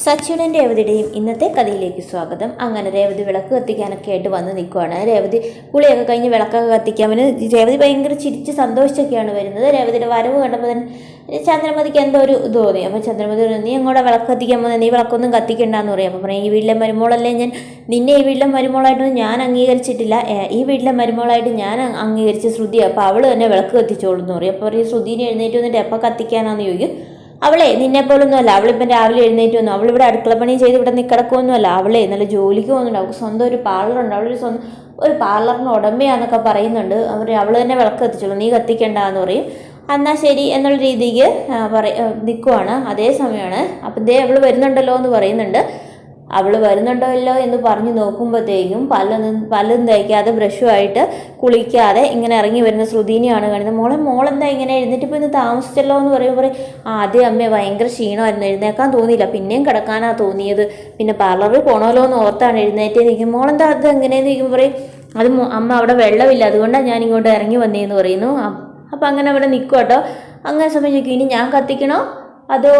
സച്ചിയുടെയും രേവതിയുടെയും ഇന്നത്തെ കഥയിലേക്ക് സ്വാഗതം. അങ്ങനെ രേവതി വിളക്ക് കത്തിക്കാനൊക്കെ ആയിട്ട് വന്ന് നിൽക്കുവാണ്. രേവതി കുളിയൊക്കെ കഴിഞ്ഞ് വിളക്കൊക്കെ കത്തിക്കാൻ അവന് രേവതി ഭയങ്കര ചിരിച്ച് സന്തോഷിച്ചൊക്കെയാണ് വരുന്നത്. രേവതിയുടെ വരവ് കണ്ടപ്പോൾ തന്നെ ചന്ദ്രമതിക്ക് എന്തോ ഒരു ഇത് തോന്നി. അപ്പോൾ ചന്ദ്രമതി പറഞ്ഞു നീ അങ്ങോട്ട് വിളക്ക് കത്തിക്കാൻ പോകുന്നത് നീ വിളക്കൊന്നും കത്തിക്കണ്ടെന്ന് പറയും. അപ്പോൾ പറയും ഈ വീട്ടിലെ മരുമോളല്ലേ ഞാൻ? നിന്നെ ഈ വീട്ടിലെ മരുമോളായിട്ടൊന്നും ഞാൻ അംഗീകരിച്ചിട്ടില്ല. ഈ വീട്ടിലെ മരുമോളായിട്ട് ഞാൻ അംഗീകരിച്ച ശ്രുതി അപ്പോൾ അവൾ തന്നെ വിളക്ക് കത്തിച്ചോളൂ എന്ന് പറയും. അപ്പോൾ പറയും ശ്രുതിനെ എഴുന്നേറ്റ് വന്നിട്ട് എപ്പോൾ കത്തിക്കാനാന്ന് ചോദിക്കും. അവളെ നിന്നെ പോലൊന്നുമല്ല അവളിപ്പം രാവിലെ എഴുന്നേറ്റ് വന്നു. അവളിവിടെ അടുക്കള പണി ചെയ്ത് ഇവിടെ നിൽക്കിടക്കുമൊന്നുമല്ല അവളെ നല്ല ജോലിക്ക് പോകുന്നുണ്ട്. അവൾക്ക് സ്വന്തം ഒരു പാർലറുണ്ട് അവളൊരു സ്വന്തം ഒരു പാർലറിന് ഉടമയാന്നൊക്കെ പറയുന്നുണ്ട്. അവർ അവൾ തന്നെ വിളക്ക് കത്തിച്ചോളൂ. നീ കത്തിക്കണ്ടെന്ന് പറയും. എന്നാൽ ശരി എന്നുള്ള രീതിക്ക് പറ നിൽക്കുവാണ് അതേ സമയമാണ്. അപ്പം ദേ അവൾ വരുന്നുണ്ടല്ലോ എന്ന് പറയുന്നുണ്ട്. അവൾ വരുന്നുണ്ടല്ലോ എന്ന് പറഞ്ഞു നോക്കുമ്പോഴത്തേക്കും പല്ലും പല്ലും തേക്കാതെ ബ്രഷുമായിട്ട് കുളിക്കാതെ ഇങ്ങനെ ഇറങ്ങി വരുന്ന ശ്രുതിനെയാണ് കാണുന്നത്. മോളെ മോളെന്താ ഇങ്ങനെ എഴുന്നേറ്റ് ഇപ്പോൾ ഇന്ന് താമസിച്ചല്ലോ എന്ന് പറയുമ്പോൾ ആദ്യം അമ്മയെ ഭയങ്കര ക്ഷീണമായിരുന്നു എഴുന്നേക്കാൻ തോന്നിയില്ല. പിന്നെയും കിടക്കാനാ തോന്നിയത്. പിന്നെ പാർലറിൽ പോകണമല്ലോ എന്ന് ഓർത്താണ് എഴുന്നേറ്റ് നിൽക്കും മോളെന്താ അത് എങ്ങനെയെന്ന് നിൽക്കുമ്പോൾ പറയും അത് അമ്മ അവിടെ വെള്ളമില്ല അതുകൊണ്ടാണ് ഞാൻ ഇങ്ങോട്ട് ഇറങ്ങി വന്നേന്ന് പറയുന്നു. അപ്പം അങ്ങനെ അവിടെ നിൽക്കും കേട്ടോ അങ്ങനെ സമയം ചോദിക്കും ഇനി ഞാൻ കത്തിക്കണോ? അതോ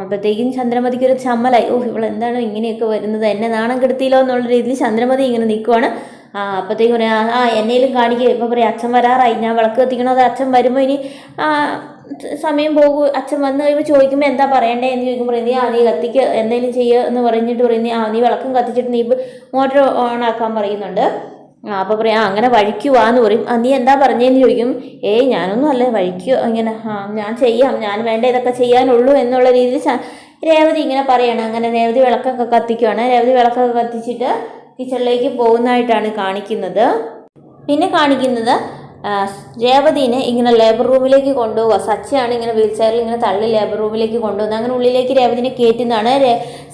അപ്പോഴത്തേക്കും ചന്ദ്രമതിക്ക് ഒരു ചമ്മലായി. ഓ ഇവൾ എന്താണ് ഇങ്ങനെയൊക്കെ വരുന്നത്? എന്നെ നാണം കെടുത്തിയില്ലോ എന്നുള്ള രീതിയിൽ ചന്ദ്രമതി ഇങ്ങനെ നിൽക്കുവാണ് ആ അപ്പോഴത്തേക്കും പറയാ ആ, എന്നേലും കാണിക്കുക ഇപ്പം പറയാം അച്ഛൻ വരാറായി. ഞാൻ വിളക്ക് കത്തിക്കണോ അത് അച്ഛൻ വരുമ്പോൾ ഇനി സമയം പോകൂ. അച്ഛൻ വന്നു കഴിയുമ്പോൾ ചോദിക്കുമ്പോൾ എന്താ പറയണ്ടേ എന്ന് ചോദിക്കുമ്പോൾ പറയുന്നത് ആ നീ കത്തിക്ക് എന്തെങ്കിലും ചെയ്യുക എന്ന് പറഞ്ഞിട്ട് പറയുന്നത് ആ നീ വിളക്കും കത്തിച്ചിട്ട് നീ ഇപ്പോൾ മോട്ടർ ഓൺ ആക്കാൻ പറയുന്നുണ്ട്. ആ അപ്പോൾ പറയാം ആ അങ്ങനെ വഴിക്കുവാന്ന് പറയും. ആ നീ എന്താ പറഞ്ഞതെന്ന് ചോദിക്കും. ഏയ് ഞാനൊന്നും അല്ല വഴിക്കുക ഇങ്ങനെ ആ ഞാൻ ചെയ്യാം. ഞാൻ വേണ്ട ഇതൊക്കെ ചെയ്യാനുള്ളൂ എന്നുള്ള രീതിയിൽ രേവതി ഇങ്ങനെ പറയാണ്. അങ്ങനെ രേവതി വിളക്കൊക്കെ കത്തിക്കുവാണ്. രേവതി വിളക്കൊക്കെ കത്തിച്ചിട്ട് കിച്ചണിലേക്ക് പോകുന്നതായിട്ടാണ് കാണിക്കുന്നത്. പിന്നെ കാണിക്കുന്നത് രേവതിനെ ഇങ്ങനെ ലേബർ റൂമിലേക്ക് കൊണ്ടുപോവുക. സച്ചിയാണ് ഇങ്ങനെ വീൽ ചെയറിൽ ഇങ്ങനെ തള്ളി ലേബർ റൂമിലേക്ക് കൊണ്ടുപോകുന്നത് അങ്ങനെ ഉള്ളിലേക്ക് രേവതിനെ കയറ്റുന്നതാണ്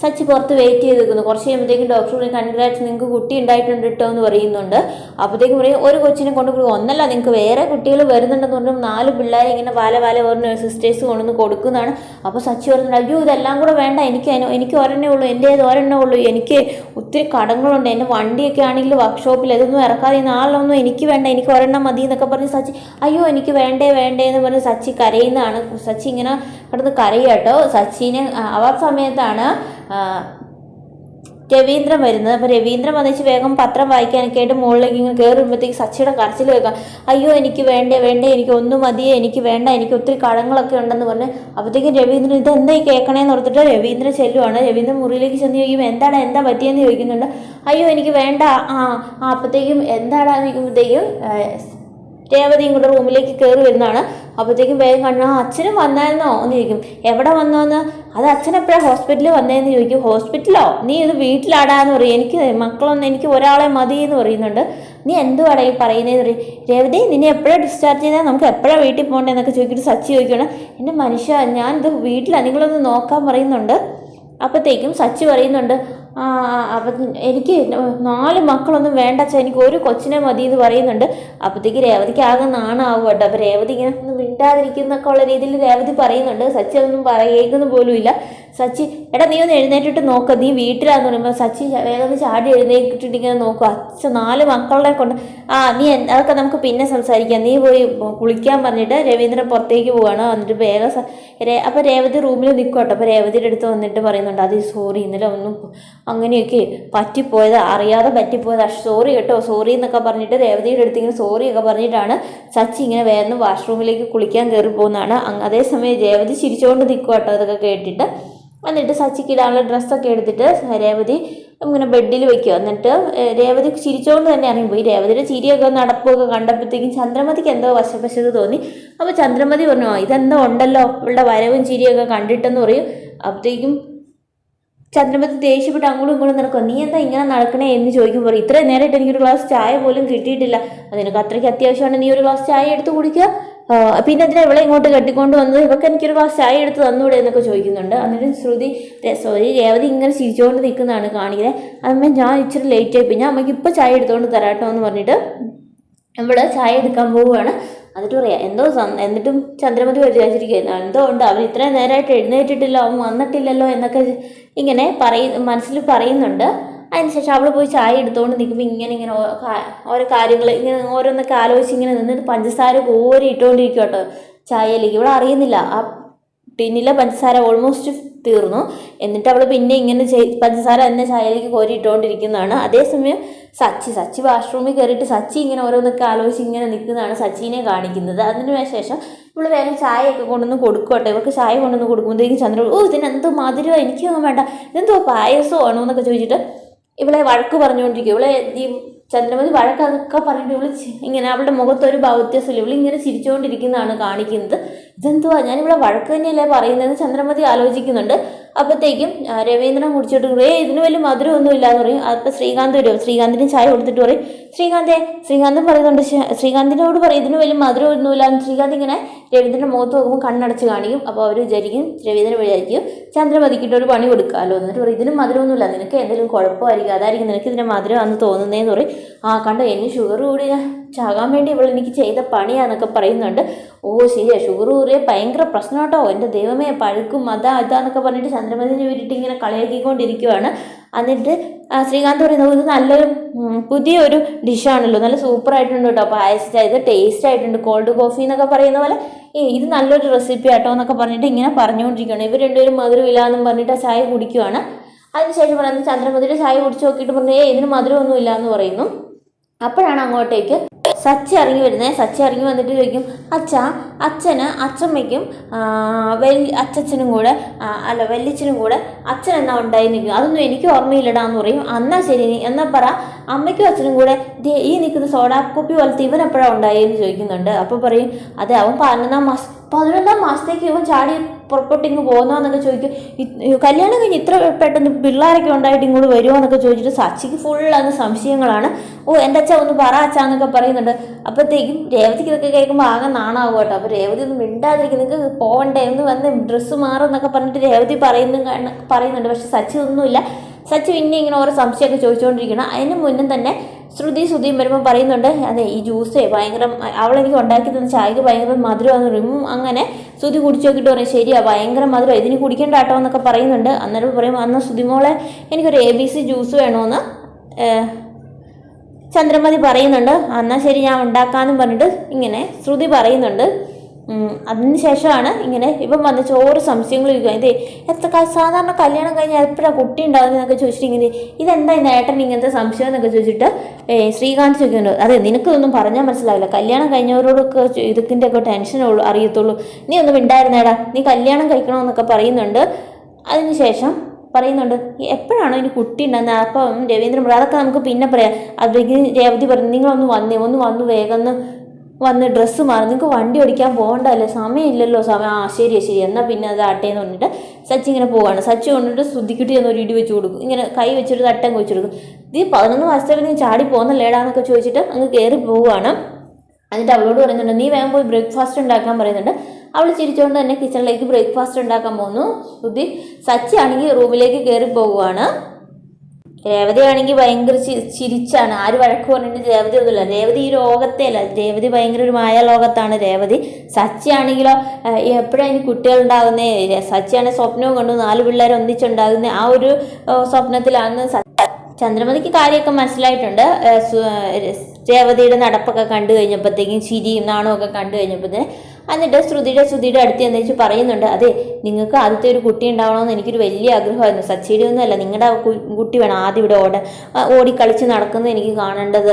സച്ചി പുറത്ത് വെയിറ്റ് ചെയ്ത് നിൽക്കുന്നു കുറച്ച് കഴിയുമ്പോഴത്തേക്കും ഡോക്ടർ പറയും കൺഗ്രാറ്റ്സ് നിങ്ങൾക്ക് കുട്ടി ഉണ്ടായിട്ടുണ്ട് കേട്ടോ എന്ന് പറയുന്നുണ്ട്. അപ്പോഴത്തേക്കും പറയും ഒരു കൊച്ചിനെ കൊണ്ടുപോയി. ഒന്നല്ല നിങ്ങൾക്ക് വേറെ കുട്ടികൾ വരുന്നുണ്ടെന്ന് പറഞ്ഞു നാല് പിള്ളേരെ ഇങ്ങനെ വാല വാല പറഞ്ഞ സിസ്റ്റേഴ്സ് കൊണ്ടുവന്ന് കൊടുക്കുന്നതാണ് അപ്പോൾ സച്ചി പറഞ്ഞു അയ്യോ ഇതെല്ലാം കൂടെ വേണ്ട. എനിക്ക് എനിക്ക് ഒരെണ്ണേ ഉള്ളൂ. എന്റേത് ഒരെണ്ണേ ഉള്ളൂ. എനിക്ക് ഒത്തിരി കടങ്ങളുണ്ട്. എന്റെ വണ്ടിയൊക്കെ ആണെങ്കിൽ വർക്ക്ഷോപ്പിൽ ഇതൊന്നും ഇറക്കാതെ നാളിലൊന്നും എനിക്ക് വേണ്ട. എനിക്ക് ഒരെണ്ണം മതി എന്നൊക്കെ പറഞ്ഞ് സച്ചി അയ്യോ എനിക്ക് വേണ്ടേ വേണ്ടേ എന്ന് പറഞ്ഞ് സച്ചി കരയുന്നതാണ്. സച്ചി ഇങ്ങനെ കിടന്ന് കരയാട്ടോ സച്ചിനെ ആ സമയത്താണ് രവീന്ദ്രൻ വരുന്നത്. അപ്പോൾ രവീന്ദ്രൻ വന്നിച്ച് വേഗം പത്രം വായിക്കാനൊക്കെ ആയിട്ട് മുകളിലേക്ക് ഇങ്ങനെ കയറുമ്പോഴത്തേക്ക് സച്ചിയുടെ കരച്ചിൽ കേൾക്കാം. അയ്യോ എനിക്ക് വേണ്ടേ വേണ്ടേ എനിക്ക് ഒന്നും മതിയേ എനിക്ക് വേണ്ട എനിക്ക് ഒത്തിരി കടങ്ങളൊക്കെ ഉണ്ടെന്ന് പറഞ്ഞ് അപ്പോഴത്തേക്കും രവീന്ദ്രൻ ഇത് എന്താ കേൾക്കണേന്ന് ഓർത്തിട്ട് രവീന്ദ്രൻ ചെല്ലുവാണ്. രവീന്ദ്രൻ മുറിയിലേക്ക് ചെന്ന് ചോദിക്കുമ്പോൾ എന്താണ് എന്താ പറ്റിയെന്ന് ചോദിക്കുന്നുണ്ട്. അയ്യോ എനിക്ക് വേണ്ട ആ ആ അപ്പോഴത്തേക്കും എന്താടാ? ചോദിക്കുമ്പോഴത്തേക്കും രേവതിയും കൂടെ റൂമിലേക്ക് കയറി വരുന്നതാണ്. അപ്പോഴത്തേക്കും വേഗം കണ്ണു ആ അച്ഛനും വന്നായിരുന്നോ? എന്ന് ചോദിക്കും എവിടെ വന്നോന്ന്? അത് അച്ഛൻ എപ്പോഴാണ് ഹോസ്പിറ്റലിൽ വന്നതെന്ന് ചോദിക്കും ഹോസ്പിറ്റലോ? നീ ഇത് വീട്ടിലാടാന്ന് പറയും. എനിക്ക് മക്കളൊന്നും എനിക്ക് ഒരാളെ മതി എന്ന് പറയുന്നുണ്ട്. നീ എന്തുവാടാ ഈ പറയുന്നതെന്ന് പറയും. രേവതി നിന്നെ എപ്പോഴാണ് ഡിസ്ചാർജ് ചെയ്താൽ നമുക്ക് എപ്പോഴാണ് വീട്ടിൽ പോകേണ്ടതെന്നൊക്കെ ചോദിക്കിട്ട് സച്ചി ചോദിക്കണം എന്റെ മനുഷ്യ ഞാൻ ഇത് വീട്ടിലാണ് നിങ്ങളൊന്ന് നോക്കാൻ പറയുന്നുണ്ട്. അപ്പോഴത്തേക്കും സച്ചി പറയുന്നുണ്ട് ആ എനിക്ക് നാല് മക്കളൊന്നും വേണ്ട അച്ഛാ എനിക്ക് ഒരു കൊച്ചിനെ മതി എന്ന് പറയുന്നുണ്ട്. അപ്പോഴത്തേക്ക് രേവതിക്ക് ആകെ നാണാവും കേട്ടോ. അപ്പോൾ രേവതി ഇങ്ങനെ ഒന്ന് മിണ്ടാതിരിക്കുന്നൊക്കെ ഉള്ള രീതിയിൽ രേവതി പറയുന്നുണ്ട്. സച്ചി അതൊന്നും പറയേക്കുന്നു പോലുമില്ല. സച്ചി എടാ നീ ഒന്ന് എഴുന്നേറ്റിട്ട് നോക്കുക നീ വീട്ടിലാന്ന് പറയുമ്പോൾ സച്ചി വേഗം ചാടി എഴുന്നേറ്റിട്ട് ഇങ്ങനെ നോക്കുക അച്ഛൻ നാല് മക്കളെ കൊണ്ട് ആ നീ അതൊക്കെ നമുക്ക് പിന്നെ സംസാരിക്കാം. നീ പോയി കുളിക്കാൻ പറഞ്ഞിട്ട് രവീന്ദ്രൻ പുറത്തേക്ക് പോവാണ്. വന്നിട്ട് വേഗം അപ്പം അപ്പോൾ രേവതി റൂമിൽ നിൽക്കും കേട്ടോ അപ്പോൾ രേവതിയുടെ അടുത്ത് വന്നിട്ട് പറയുന്നുണ്ട് അത് സോറി ഇന്നലെ ഒന്നും അങ്ങനെയൊക്കെ പറ്റിപ്പോയത്. അറിയാതെ പറ്റിപ്പോയത്. സോറി കേട്ടോ സോറി എന്നൊക്കെ പറഞ്ഞിട്ട് രേവതിയുടെ അടുത്ത് ഇങ്ങനെ സോറി ഒക്കെ പറഞ്ഞിട്ടാണ് സച്ചി ഇങ്ങനെ വേഗം വാഷ്റൂമിലേക്ക് കുളിക്കാൻ കയറി പോകുന്നതാണ്. അതേസമയം രേവതി ചിരിച്ചുകൊണ്ട് നിൽക്കും കേട്ടോ അതൊക്കെ കേട്ടിട്ട്. എന്നിട്ട് സച്ചിക്ക് ഇടാനുള്ള ഡ്രസ്സൊക്കെ എടുത്തിട്ട് രേവതി ഇങ്ങനെ ബെഡിൽ വെക്കുക. എന്നിട്ട് രേവതി ചിരിച്ചുകൊണ്ട് തന്നെ ഇറങ്ങിപ്പോയി. രേവതിയുടെ ചിരിയൊക്കെ നടപ്പൊക്കെ കണ്ടപ്പോഴത്തേക്കും ചന്ദ്രമതിക്ക് എന്തോ വശപശത് തോന്നി. അപ്പോൾ ചന്ദ്രമതി പറഞ്ഞു ഇതെന്തോ ഉണ്ടല്ലോ? ഇവളുടെ വരവും ചിരിയൊക്കെ കണ്ടിട്ടെന്ന് പറയും. അപ്പോഴത്തേക്കും ചന്ദ്രമതി ദേഷ്യപ്പെട്ട് അങ്ങോട്ടും ഇങ്ങോട്ടും നടക്കും നീ എന്താ ഇങ്ങനെ നടക്കണേ? എന്ന് ചോദിക്കുമ്പോൾ ഇത്രയും നേരമായിട്ട് എനിക്കൊരു ഗ്ലാസ് ചായ പോലും കിട്ടിയിട്ടില്ല. അത് നിനക്ക് അത്രയ്ക്ക് അത്യാവശ്യമാണ്. നീ ഒരു ഗ്ലാസ് ചായ എടുത്ത് കുടിക്കുക. പിന്നെ അതിനെ ഇവളെ ഇങ്ങോട്ട് കെട്ടിക്കൊണ്ട് വന്നത് ഇവൾക്ക് എനിക്കൊരു ചായ എടുത്ത് തന്നൂടെ എന്നൊക്കെ ചോദിക്കുന്നുണ്ട്. എന്നിട്ട് ശ്രുതി സോറി രേവതി ഇങ്ങനെ ചിരിച്ചുകൊണ്ട് നിൽക്കുന്നതാണ് കാണിക്കുന്നത് അമ്മ ഞാൻ ഇച്ചിരി ലേറ്റ് ആയി ഞാൻ അമ്മയ്ക്ക് ഇപ്പോൾ ചായ എടുത്തുകൊണ്ട് തരാട്ടോ എന്ന് പറഞ്ഞിട്ട് ഇവിടെ ചായ എടുക്കാൻ പോവുകയാണ്. എന്നിട്ട് പറയാം എന്തോ എന്നിട്ടും ചന്ദ്രമതി വിചാരിച്ചിരിക്കുകയാണ് എന്തോ ഉണ്ട്? അവൻ ഇത്രയും നേരമായിട്ട് എഴുന്നേറ്റിട്ടില്ല. അവൻ വന്നിട്ടില്ലല്ലോ എന്നൊക്കെ ഇങ്ങനെ പറയ മനസ്സിൽ പറയുന്നുണ്ട്. അതിനുശേഷം അവൾ പോയി ചായ എടുത്തുകൊണ്ട് നിൽക്കുമ്പോൾ ഇങ്ങനെ ഇങ്ങനെ ഓരോ കാര്യങ്ങൾ ഇങ്ങനെ ഓരോന്നൊക്കെ ആലോചിച്ച് ഇങ്ങനെ നിന്നിട്ട് പഞ്ചസാര കോരി ഇട്ടുകൊണ്ടിരിക്കും കേട്ടോ ചായയിലേക്ക്. ഇവിടെ അറിയുന്നില്ല. ആ ടിന്നിലെ പഞ്ചസാര ഓൾമോസ്റ്റ് തീർന്നു. എന്നിട്ട് അവൾ പിന്നെ ഇങ്ങനെ പഞ്ചസാര തന്നെ ചായയിലേക്ക് കോരി കോരിയിട്ടുകൊണ്ടിരിക്കുന്നതാണ് അതേസമയം സച്ചി സച്ചി വാഷ്റൂമിൽ കയറിയിട്ട് സച്ചി ഇങ്ങനെ ഓരോന്നൊക്കെ ആലോചിച്ച് ഇങ്ങനെ നിൽക്കുന്നതാണ് സച്ചിനെ കാണിക്കുന്നത്. അതിന് ശേഷം ഇവൾ വേഗം ചായയൊക്കെ കൊണ്ടുവന്ന് കൊടുക്കട്ടെ ഇവർക്ക് ചായ കൊണ്ടുവന്ന് കൊടുക്കുമ്പോഴത്തേക്കും ചന്ദ്രൻ ഓ ഇതിനെന്തോ മധുരമോ എനിക്കൊന്നും വേണ്ട. ഇതെന്തോ പായസമാണോ എന്നൊക്കെ ചോദിച്ചിട്ട് ഇവളെ വഴക്ക് പറഞ്ഞുകൊണ്ടിരിക്കും. ഇവളെ ഈ ചന്ദ്രമതി വഴക്കൊക്കെ പറഞ്ഞിട്ട് ഇവൾ ഇങ്ങനെ അവളുടെ മുഖത്തൊരു വ്യത്യാസമില്ല ഇവളിങ്ങനെ ചിരിച്ചുകൊണ്ടിരിക്കുന്നതാണ് കാണിക്കുന്നത്. ഇതെന്തുവാ? ഞാനിവിടെ വഴക്ക് തന്നെയല്ലേ പറയുന്നത് ചന്ദ്രമതി ആലോചിക്കുന്നുണ്ട്. അപ്പോഴത്തേക്കും രവീന്ദ്രൻ കുടിച്ചിട്ട് ഏ ഇതിന് വലിയ മധുരമൊന്നും ഇല്ലാന്ന് പറയും. അപ്പോൾ ശ്രീകാന്ത് വരും. ശ്രീകാന്തിന് ചായ കൊടുത്തിട്ട് പറയും ശ്രീകാന്തേ ശ്രീകാന്തൻ പറയുന്നുണ്ട് "ശ്ശെ- ശ്രീകാന്തിനോട് പറയും ഇതിന് വലിയ മധുരമൊന്നുമില്ല ശ്രീകാന്ത് ഇങ്ങനെ രവീന്ദ്രന്റെ മുഖത്ത് നോക്കുമ്പോൾ കണ്ണടച്ച് കാണിക്കും. അപ്പോൾ അവർ വിചാരിക്കും രവീന്ദ്രൻ വിചാരിക്കും ചന്ദ്രമതിക്കിട്ട് ഒരു പണി കൊടുക്കാമല്ലോ എന്നിട്ട് പറയും ഇതിന് മധുരമൊന്നുമില്ല നിനക്ക് എന്തെങ്കിലും കുഴപ്പമായിരിക്കും. അതായിരിക്കും നിനക്ക് ഇതിന് മധുരമാണെന്ന് തോന്നുന്നതെന്ന് പറയും. ആ കണ്ടോ എന്നെ ഷുഗർ കൂടി ചാകാൻ വേണ്ടി ഇവൾ എനിക്ക് ചെയ്ത പണിയാന്നൊക്കെ പറയുന്നുണ്ട്. ഓ ശരിയാ ഷുഗർ കൂറിയ ഭയങ്കര പ്രശ്നം കേട്ടോ എന്റെ ദൈവമേ പഴുക്കും അതാ അതാന്നൊക്കെ പറഞ്ഞിട്ട് ചന്ദ്രമതിനെ വീട്ടിട്ട് ഇങ്ങനെ കളിയാക്കിക്കൊണ്ടിരിക്കുവാണ്. എന്നിട്ട് ശ്രീകാന്ത് പറയുന്നത് ഇത് നല്ലൊരു പുതിയൊരു ഡിഷാണല്ലോ. നല്ല സൂപ്പർ ആയിട്ടുണ്ട് കേട്ടോ. ആയിസ്റ്റ് ഇത് ടേസ്റ്റ് ആയിട്ടുണ്ട് കോൾഡ് കോഫി എന്നൊക്കെ പറയുന്ന പോലെ. ഇത് നല്ലൊരു റെസിപ്പി ആട്ടോ എന്നൊക്കെ പറഞ്ഞിട്ട് ഇങ്ങനെ പറഞ്ഞുകൊണ്ടിരിക്കുകയാണ്. ഇവർ രണ്ടുപേരും മധുരമില്ല എന്നും പറഞ്ഞിട്ട് ആ ചായ കുടിക്കുവാണ്. അതിനുശേഷം പറയുന്നത് ചന്ദ്രമതിയുടെ ചായ കുടിച്ച് നോക്കിയിട്ട് പറഞ്ഞു ഏ ഇതിന് മധുരമൊന്നുമില്ല എന്ന് പറയുന്നു. അപ്പോഴാണ് അങ്ങോട്ടേക്ക് സച്ചി ഇറങ്ങി വരുന്നത് സച്ചി ഇറങ്ങി വന്നിട്ട് ചോദിക്കും അച്ഛ അച്ഛന് അച്ഛമ്മയ്ക്കും വലിയ അച്ഛനും കൂടെ അല്ല വല്യച്ഛനും കൂടെ അച്ഛൻ എന്നാ ഉണ്ടായി നിൽക്കും അതൊന്നും എനിക്ക് ഓർമ്മയില്ലടാന്ന് പറയും. എന്നാ ശരി എന്നാ പറ. അമ്മയ്ക്കും അച്ഛനും കൂടെ ഈ നിൽക്കുന്ന സോഡാ കുപ്പി പോലത്തെ ഇവൻ എപ്പോഴാണ് ഉണ്ടായി? എന്ന് ചോദിക്കുന്നുണ്ട്. അപ്പോൾ പറയും അതെ അവൻ പതിനൊന്നാം മാസം പതിനൊന്നാം മാസത്തേക്ക് ഇവൻ ചാടി പുറപ്പെട്ടിങ്ങ് പോകുന്നതെന്നൊക്കെ ചോദിക്കും. ഇ- കല്യാണം കഴിഞ്ഞ് ഇത്ര പെട്ടെന്ന് പിള്ളേരൊക്കെ ഉണ്ടായിട്ട് ഇങ്ങോട്ട് വരുമോ എന്നൊക്കെ ചോദിച്ചിട്ട് സച്ചിക്ക് ഫുൾ അന്ന് സംശയങ്ങളാണ്. ഓ എന്റെ അച്ഛ ഒന്ന് പറ അച്ഛ എന്നൊക്കെ പറയുന്നുണ്ട്. അപ്പോഴത്തേക്കും രേവതിക്ക് ഇതൊക്കെ കേൾക്കുമ്പോൾ ആകെ നാണാവും കേട്ടോ. അപ്പോൾ രേവതി ഒന്നും മിണ്ടാതിരിക്കും നിങ്ങൾക്ക് പോകണ്ടേ ഒന്ന് വന്ന് ഡ്രസ്സ് മാറുന്നൊക്കെ പറഞ്ഞിട്ട് രേവതി പറയുന്നു പറയുന്നുണ്ട്. പക്ഷെ സച്ചി ഒന്നുമില്ല സച്ചി പിന്നെ ഇങ്ങനെ ഓരോ സംശയമൊക്കെ ചോദിച്ചുകൊണ്ടിരിക്കണം അതിന് മുന്നേ തന്നെ ശ്രുതി ശ്രുതിയും വരുമ്പോൾ പറയുന്നുണ്ട് അതെ ഈ ജ്യൂസേ ഭയങ്കര അവളെനിക്ക് ഉണ്ടാക്കി തന്ന ചായക്ക് ഭയങ്കര മധുരമാണെന്ന് പറയും. അങ്ങനെ ശ്രുതി കുടിച്ചു നോക്കിയിട്ട് പറയും ശരിയാ ഭയങ്കര മധുരം ഇതിന് കുടിക്കേണ്ട കേട്ടോ എന്നൊക്കെ പറയുന്നുണ്ട്. അന്നേരം പറയും അന്ന് ശ്രുതിമോളെ എനിക്കൊരു എ ബി സി ജ്യൂസ് വേണമെന്ന് ചന്ദ്രമതി പറയുന്നുണ്ട്. എന്നാൽ ശരി ഞാൻ ഉണ്ടാക്കാമെന്നും പറഞ്ഞിട്ട് ഇങ്ങനെ ശ്രുതി പറയുന്നുണ്ട്. ഉം, അതിന് ശേഷമാണ് ഇങ്ങനെ ഇപ്പം വന്ന് ചോറ് സംശയങ്ങൾ ചോദിക്കുക. ഇത് എത്ര സാധാരണ കല്യാണം കഴിഞ്ഞാൽ എപ്പോഴാണ് കുട്ടി ഉണ്ടാകുന്നതെന്നൊക്കെ ചോദിച്ചിട്ട് ഇങ്ങനെ ഇതെന്താ ഈ ഏട്ടൻ ഇങ്ങനത്തെ സംശയം? എന്നൊക്കെ ചോദിച്ചിട്ട് ശ്രീകാന്ത് ചോദിക്കുന്നുണ്ട്. അതെ നിനക്കൊന്നും പറഞ്ഞാൽ മനസ്സിലാവില്ല. കല്യാണം കഴിഞ്ഞവരോടൊക്കെ ഇതിന്റെ ഒക്കെ ടെൻഷനുള്ളൂ അറിയത്തുള്ളൂ. നീ ഒന്നും ഉണ്ടായിരുന്നേടാ നീ കല്യാണം കഴിക്കണമെന്നൊക്കെ പറയുന്നുണ്ട്. അതിനുശേഷം പറയുന്നുണ്ട് "ഈ എപ്പോഴാണോ ഇനി കുട്ടി ഉണ്ടാകുന്നത് അപ്പം രവീന്ദ്രൻ അതൊക്കെ നമുക്ക് പിന്നെ പറയാം. അതിലേക്ക് രേവതി പറഞ്ഞു നിങ്ങളൊന്ന് വന്നേ ഒന്ന് വന്നു വേഗം വന്ന് ഡ്രസ്സ് മാറി. നിങ്ങൾക്ക് വണ്ടി ഓടിക്കാൻ പോകണ്ടല്ലേ സമയമില്ലല്ലോ സമയം. ആ ശരി ശരി. എന്നാൽ പിന്നെ അത് ആട്ടെ എന്ന് പറഞ്ഞിട്ട് സച്ചി ഇങ്ങനെ പോവാണ്. സച്ചി കൊണ്ടിട്ട് ശ്രുതിക്കുട്ടി എന്നൊരു ഇടി വെച്ച് കൊടുക്കും. ഇങ്ങനെ കൈ വെച്ചൊരു തട്ടം വെച്ച് കൊടുക്കും. ഇത് പതിനൊന്ന് വയസ്സിൽ നീ ചാടി പോകുന്നല്ലേടാന്നൊക്കെ ചോദിച്ചിട്ട് അങ്ങ് കയറി പോവുകയാണ് എന്നിട്ട് അവളോട് പറയുന്നുണ്ട് നീ വേഗം പോയി ബ്രേക്ക്ഫാസ്റ്റ് ഉണ്ടാക്കാൻ പറയുന്നുണ്ട്. അവൾ ചിരിച്ചുകൊണ്ട് തന്നെ കിച്ചണിലേക്ക് ബ്രേക്ക്ഫാസ്റ്റ് ഉണ്ടാക്കാൻ പോകുന്നു ശ്രുതി സച്ചി ആണെങ്കിൽ റൂമിലേക്ക് കയറി പോവുകയാണ് രേവതി ആണെങ്കിൽ ഭയങ്കര ചിരിച്ചാണ്. ആര് വഴക്ക് പറഞ്ഞിട്ട് രേവതി ഒന്നുമില്ല. രേവതി ഈ ലോകത്തെ അല്ല. രേവതി ഭയങ്കര ഒരു മായ ലോകത്താണ് രേവതി സച്ചിയാണെങ്കിലോ എപ്പോഴാണ് ഇനി കുട്ടികളുണ്ടാകുന്നേ സച്ചിയാണെങ്കിൽ സ്വപ്നവും കണ്ടു. നാല് പിള്ളേർ ഒന്നിച്ചുണ്ടാകുന്ന ആ ഒരു സ്വപ്നത്തിലാണ് ചന്ദ്രമതിക്ക് കാര്യമൊക്കെ മനസ്സിലായിട്ടുണ്ട്. രേവതിയുടെ നടപ്പൊക്കെ കണ്ടു കഴിഞ്ഞപ്പോഴത്തേക്കും ചിരിയും നാണമൊക്കെ കണ്ടു കഴിഞ്ഞപ്പോഴത്തേന് എന്നിട്ട് ശ്രുതിയുടെ ശ്രുതിയുടെ അടുത്ത് എന്ന് വെച്ച് പറയുന്നുണ്ട്. അതെ നിങ്ങൾക്ക് ആദ്യത്തെ ഒരു കുട്ടി ഉണ്ടാവണമെന്ന് എനിക്കൊരു വലിയ ആഗ്രഹമായിരുന്നു. സച്ചിയുടെ ഒന്നുമല്ല നിങ്ങളുടെ കുട്ടി വേണം ആദ്യം ഇവിടെ ഓട ഓടിക്കളിച്ച് നടക്കുന്നത് എനിക്ക് കാണേണ്ടത്.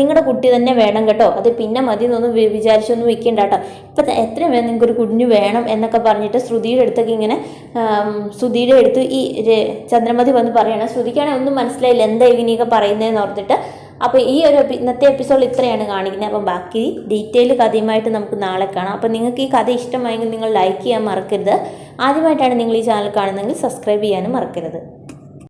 നിങ്ങളുടെ കുട്ടി തന്നെ വേണം കേട്ടോ. അത് പിന്നെ മതി എന്നൊന്നും വിചാരിച്ചൊന്നും വെക്കേണ്ട കേട്ടോ. ഇപ്പം എത്രയും വേണം നിങ്ങൾക്കൊരു കുഞ്ഞു വേണം എന്നൊക്കെ പറഞ്ഞിട്ട് ശ്രുതിയുടെ അടുത്തൊക്കെ ഇങ്ങനെ ശ്രുതിയുടെ അടുത്ത് ഈ ചന്ദ്രമതി വന്ന് പറയണം ശ്രുതിക്കാണെങ്കിൽ ഒന്നും മനസ്സിലായില്ല. എന്താ ഇവനെയൊക്കെ പറയുന്നതെന്ന് ഓർത്തിട്ട് അപ്പോൾ ഈ ഒരു ഇന്നത്തെ എപ്പിസോഡ് ഇത്രയാണ് കാണിക്കുന്നത്. അപ്പം ബാക്കി ഡീറ്റെയിൽ കഥയുമായിട്ട് നമുക്ക് നാളെ കാണാം. അപ്പം നിങ്ങൾക്ക് ഈ കഥ ഇഷ്ടമായെങ്കിൽ നിങ്ങൾ ലൈക്ക് ചെയ്യാൻ മറക്കരുത്. ആദ്യമായിട്ടാണ് നിങ്ങൾ ഈ ചാനൽ കാണുന്നതെങ്കിൽ സബ്സ്ക്രൈബ് ചെയ്യാനും മറക്കരുത്.